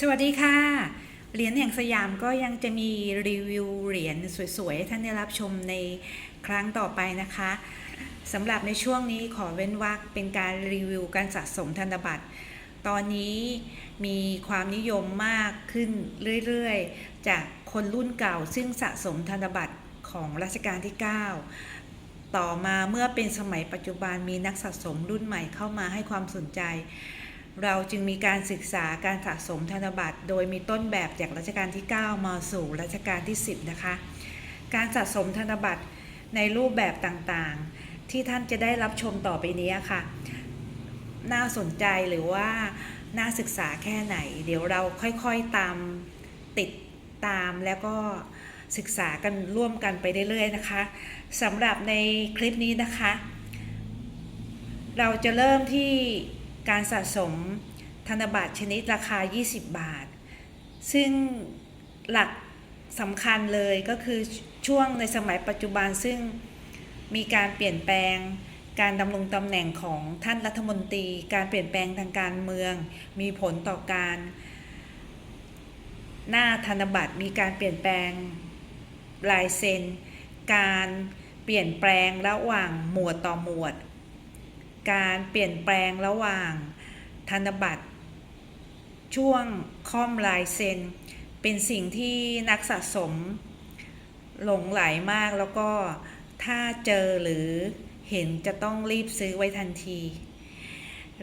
สวัสดีค่ะ เหรียญแห่งสยามก็ยังจะมีรีวิวเหรียญสวยๆให้ท่านได้รับชมในครั้งต่อไปนะคะสำหรับในช่วงนี้ขอเว้นวรรคเป็นการรีวิวการสะสมธนบัตร ตอนนี้มีความนิยมมากขึ้นเรื่อยๆ จากคนรุ่นเก่าซึ่งสะสมธนบัตรของรัชกาลที่ 9 ต่อมาเมื่อเป็นสมัยปัจจุบันมีนักสะสมรุ่นใหม่เข้ามาให้ความสนใจ เราจึงมีการศึกษาการสะสมธนบัตร โดยมีต้นแบบจากรัชกาลที่ 9 มาสู่รัชกาลที่ 10 นะคะ การสะสมธนบัตรในรูปแบบต่างๆ ที่ท่านจะได้รับชมต่อไปนี้ค่ะ น่าสนใจหรือว่าน่าศึกษาแค่ไหน เดี๋ยวเราค่อยๆตามติดตามแล้วก็ศึกษากันร่วมกันไปเรื่อยๆนะคะสำหรับในคลิปนี้นะคะ เราจะเริ่มที่ การสะสมธนบัตรชนิดราคา 20 บาท ซึ่งหลักสำคัญเลยก็คือช่วงในสมัยปัจจุบันซึ่งมีการเปลี่ยนแปลงการดำรงตำแหน่งของท่านรัฐมนตรี การเปลี่ยนแปลงทางการเมือง มีผลต่อการ หน้าธนบัตรมีการเปลี่ยนแปลงลายเซ็น การเปลี่ยนแปลงระหว่างหมวดต่อหมวด การเปลี่ยนแปลงระหว่างธนบัตร ช่วงค่อมลายเซ็น เป็นสิ่งที่นักสะสมหลงไหลมากแล้วก็ถ้าเจอหรือเห็นจะต้องรีบซื้อไว้ทันที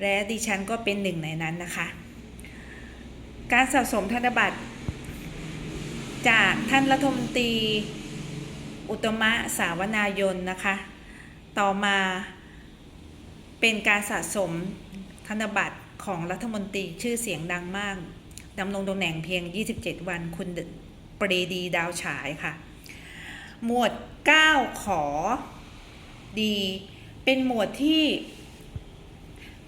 และดิฉันก็เป็นหนึ่งในนั้นนะคะ การสะสมธนบัตร จากท่านรัฐมนตรี อุตมะสาวนายนนะคะ ต่อมา เป็นการสะสมธนบัตรของรัฐมนตรีชื่อเสียงดังมากดำรงตำแหน่งเพียง 27 วันคุณปรีดีดาวฉายค่ะ หมวด 9 ขอดี เป็นหมวดที่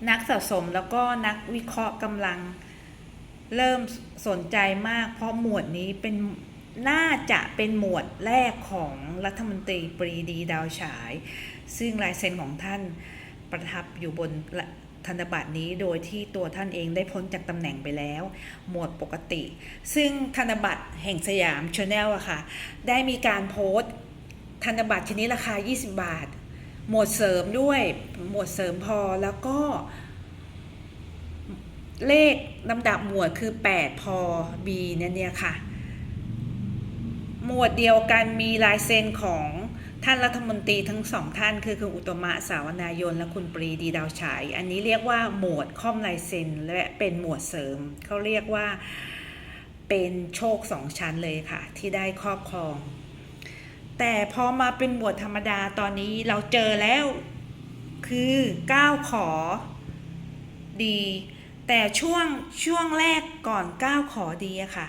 นักสะสมแล้วก็นักวิเคราะห์กำลังเริ่มสนใจมาก เพราะหมวดนี้เป็นน่าจะเป็นหมวดแรกของรัฐมนตรีปรีดีดาวฉาย ซึ่งลายเซ็นของท่าน ประทับอยู่บนธนบัตรนี้โดยที่ตัวท่านเองได้พ้นจากตำแหน่งไปแล้ว หมวดปกติ ซึ่งธนบัตรแห่งสยามชาแนลอะค่ะ ได้มีการโพสต์ธนบัตรชนิดราคา 20 บาท หมวดเสริมด้วย หมวดเสริมพอแล้วก็ เลขลำดับหมวดคือ 8 พอ B เนี่ยเนี่ยค่ะ หมวดเดียวกันมีลายเซ็นของ ท่านรัฐมนตรีทั้งสองท่านคือคุณอุตมะสาวนายนและคุณปรีดีดาวฉาย อันนี้เรียกว่าหมวดค่อมลายเซ็นและเป็นหมวดเสริม เขาเรียกว่าเป็นโชคสองชั้นเลยค่ะ ที่ได้ครอบครอง แต่พอมาเป็นหมวดธรรมดาตอนนี้เราเจอแล้วคือ9ขอดี แต่ช่วงช่วงแรกก่อน9ขอดีอะค่ะ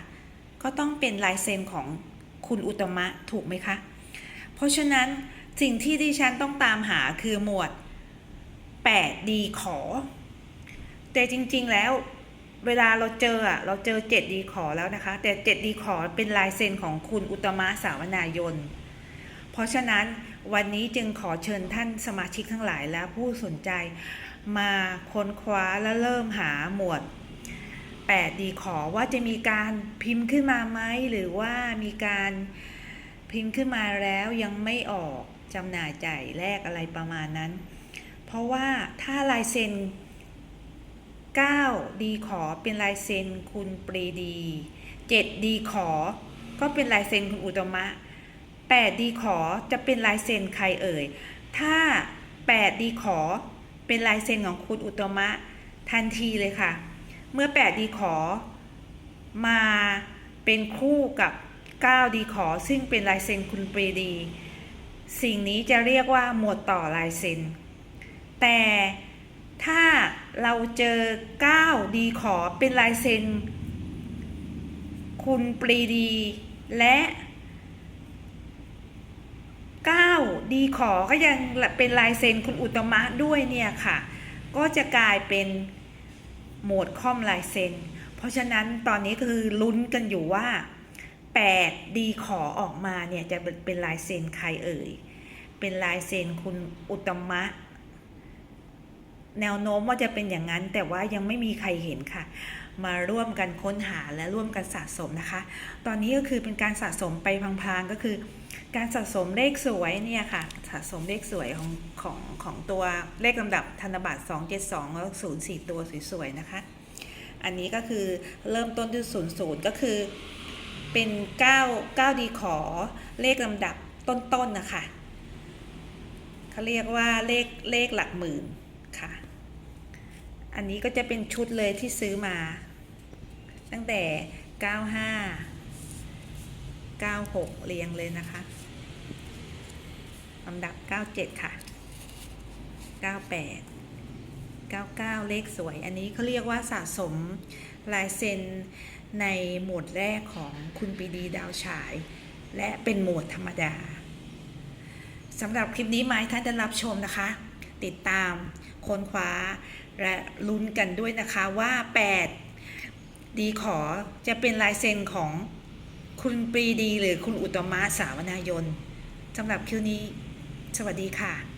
ก็ต้องเป็นลายเซ็นของคุณอุตมะถูกไหมคะ เพราะฉะนั้นสิ่งที่ดิฉันต้องตามหาคือหมวด8ดีขอ แต่จริงๆแล้วเวลาเราเจออะเราเจอ7ดีขอแล้วนะคะ แต่7ดีขอเป็นลายเซ็นของคุณอุตมะสาวนายน เพราะฉะนั้นวันนี้จึงขอเชิญท่านสมาชิกทั้งหลายและผู้สนใจมาค้นคว้าและเริ่มหาหมวด8ดีขอว่าจะมีการพิมพ์ขึ้นมาไหมหรือว่ามีการ พิมพ์ขึ้นมาแล้วยังไม่ออกจำหน่ายจ่ายแลกอะไรประมาณนั้น เพราะว่าถ้าลายเซ็น9ดีขอเป็นลายเซ็นคุณปรีดี7ดีขอ ก็เป็นลายเซ็นคุณอุตมะ8ดีขอจะเป็นลายเซ็นใครเอ่ย ถ้า8ดีขอเป็นลายเซ็นของคุณอุตมะทันทีเลยค่ะ เมื่อ8ดีขอมาเป็นคู่กับ 9 ดีขอ ซึ่งเป็นลายเซ็นคุณปรีดี สิ่งนี้จะเรียกว่าหมวดต่อลายเซ็น แต่ถ้าเราเจอ 9 ดีขอเป็นลายเซ็น คุณปรีดี และ 9 ดีขอก็ยังเป็นลายเซ็นคุณอุตมะด้วยเนี่ยค่ะ ก็จะกลายเป็นโหมดค่อมลายเซ็น เพราะฉะนั้นตอนนี้คือลุ้นกันอยู่ว่า 8ดีขอออกมาเนี่ยจะเป็นลายเซ็นใครเอ่ย เป็นลายเซ็นคุณอุตมะ แนวโน้มว่าจะเป็นอย่างนั้น แต่ว่ายังไม่มีใครเห็นค่ะ มาร่วมกันค้นหาและร่วมกันสะสมนะคะ ตอนนี้ก็คือเป็นการสะสมไปพลางๆก็คือ การสะสมเลขสวยเนี่ยค่ะ สะสมเลขสวยของของของตัวเลขลำดับธนบัตร 272แล้ว0 4 ตัวสวยๆนะคะ อันนี้ก็คือเริ่มต้นที่0 0 ก็คือ เป็น9 9ดีขอเลขลำดับต้นๆนะคะเขาเรียกว่าเลขเลขหลักหมื่นค่ะ อันนี้ก็จะเป็นชุดเลยที่ซื้อมา ตั้งแต่ 95 96 เรียงเลยนะคะลำดับ 97 ค่ะ 98 99 เลขสวย อันนี้เขาเรียกว่าสะสมลายเซ็น ในโหมดแรกของคุณปีดีดาวฉาย และเป็นโหมดธรรมดาสำหรับคลิปนี้ไม้ท่านได้รับชมนะคะ ติดตามค้นคว้าและลุ้นกันด้วยนะคะว่า 8 ดีขอจะเป็นลายเซ็นของคุณปรีดีหรือคุณอุตมะสาวนายนสำหรับคิวนี้ สวัสดีค่ะ